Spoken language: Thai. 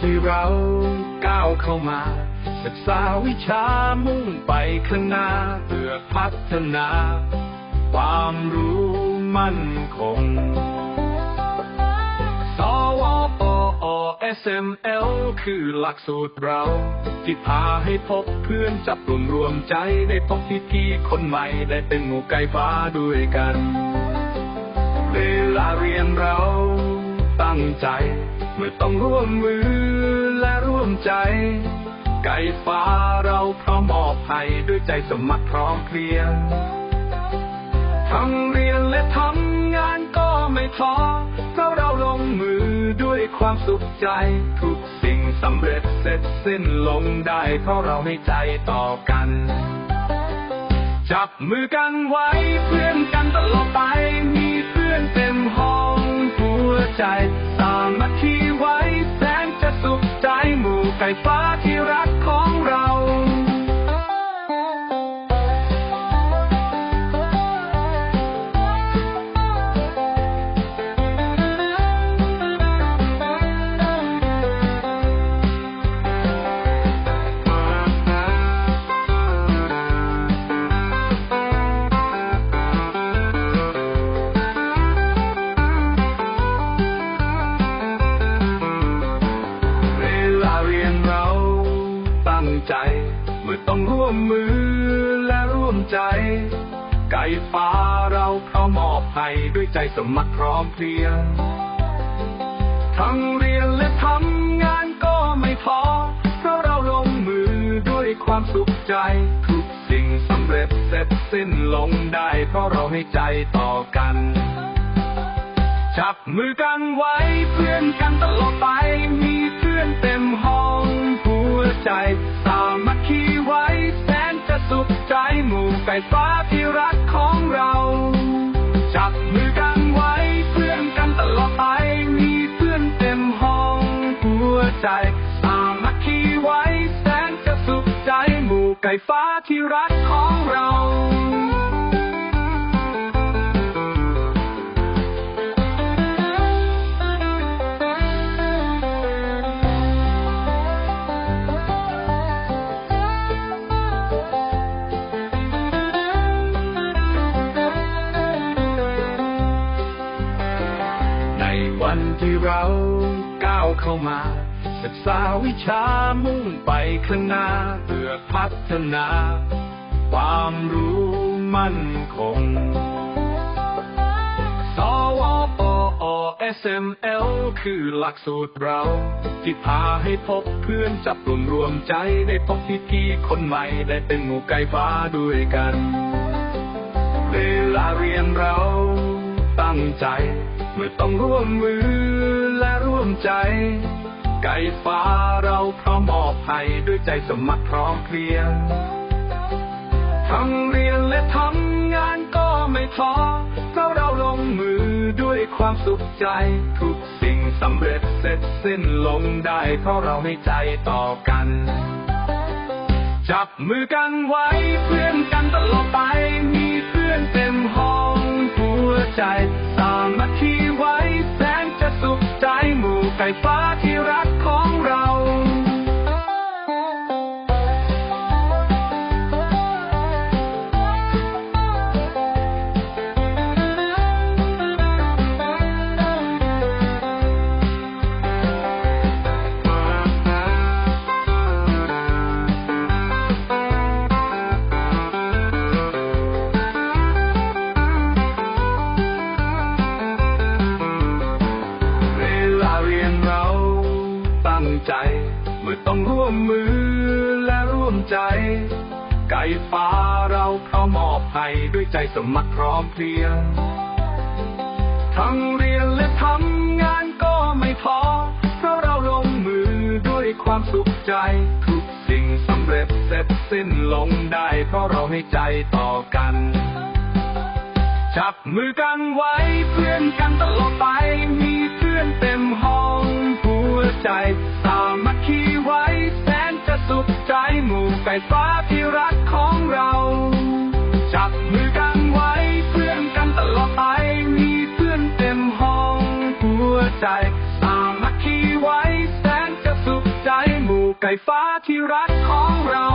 ที่เราก้าวเข้ามา ศึกษาวิชามุ่งไปข้างหน้าเพื่อพัฒนา ความรู้มั่นคง สวปอ SML คือหลักสูตรเรา ที่พาให้พบเพื่อนจับกลุ่มรวมใจได้พบพี่พี่คนใหม่ได้เป็นหมู่ไก่ฟ้าด้วยกัน เวลาเรียนเรา ตั้งใจ เมื่อต้องร่วมมือและร่วมใจ ไก่ฟ้าเราพร้อมมอบให้ด้วยใจสมัครพร้อมเพรียงทั้งเรียนและทำงานก็ไม่ท้อเพราะเราลงมือด้วยความสุขใจ ทุกสิ่งสำเร็จเสร็จสิ้นลงได้เพราะเราให้ใจต่อกัน จับมือกันไว้เพื่อนกันตลอดไปมี ใจสามัคคีไว้แสงจะสุขใจหมู่ไก่ฟ้าที่รัก ใจ เมื่อต้องร่วมมือและร่วมใจ ไก่ฟ้าเราพร้อมมอบให้ด้วยใจสมัครพร้อมเพรียงทั้งเรียนและทำงานก็ไม่ท้อเพราะเราลงมือด้วยความสุขใจ ทุกสิ่งสำเร็จเสร็จสิ้นลงได้เพราะเราให้ใจต่อกันจับมือกันไว้เพื่อนกันตลอดไป มีเพื่อนเต็มห้อง ใจ สามัคคีไว้แสนจะสุขใจหมู่ไก่ฟ้าที่รักของเรา จับมือกันไว้เพื่อนกันตลอดไป มีเพื่อนเต็มห้องหัวใจ สามัคคีไว้แสนจะสุขใจหมู่ไก่ฟ้าที่รักของเรา ที่เราก้าวเข้ามา ศึกษาวิชามุ่งไปข้างหน้าเพื่อพัฒนา ความรู้มั่นคง สวปอ SML คือหลักสูตรเรา ที่พาให้พบเพื่อนจับกลุ่มรวมใจได้พบพี่พี่คนใหม่ได้เป็นหมู่ไก่ฟ้าด้วยกัน เวลาเรียนเราตั้งใจ เมื่อต้องร่วมมือและร่วมใจ ไก่ฟ้าเราพร้อมมอบให้ด้วยใจสมัครพร้อมเพรียงทั้งเรียนและทำงานก็ไม่ท้อเพราะเราลงมือด้วยความสุขใจ ทุกสิ่งสำเร็จเสร็จสิ้นลงได้เพราะเราให้ใจต่อกัน จับมือกันไว้เพื่อนกันตลอดไป มีเพื่อนเต็มห้องหัวใจ ต้องร่วมมือและร่วมใจ ไก่ฟ้าเราพร้อมมอบให้ด้วยใจสมัครพร้อมเพรียง ทั้งเรียนและทำงานก็ไม่ท้อเพราะเราลงมือด้วยความสุขใจ ทุกสิ่งสำเร็จเสร็จสิ้นลงได้ เพราะเราให้ใจต่อกัน จับมือกันไว้เพื่อนกันตลอดไป มีเพื่อนเต็มห้องหัวใจสามัคคีไว้ ใจหมู่ไก่ฟ้าที่รักของเรา จับมือกันไว้เพื่อนกันตลอดไป มีเพื่อนเต็มห้องหัวใจ สามัคคีไว้แสนจะสุขใจหมู่ไก่ฟ้าที่รักของเรา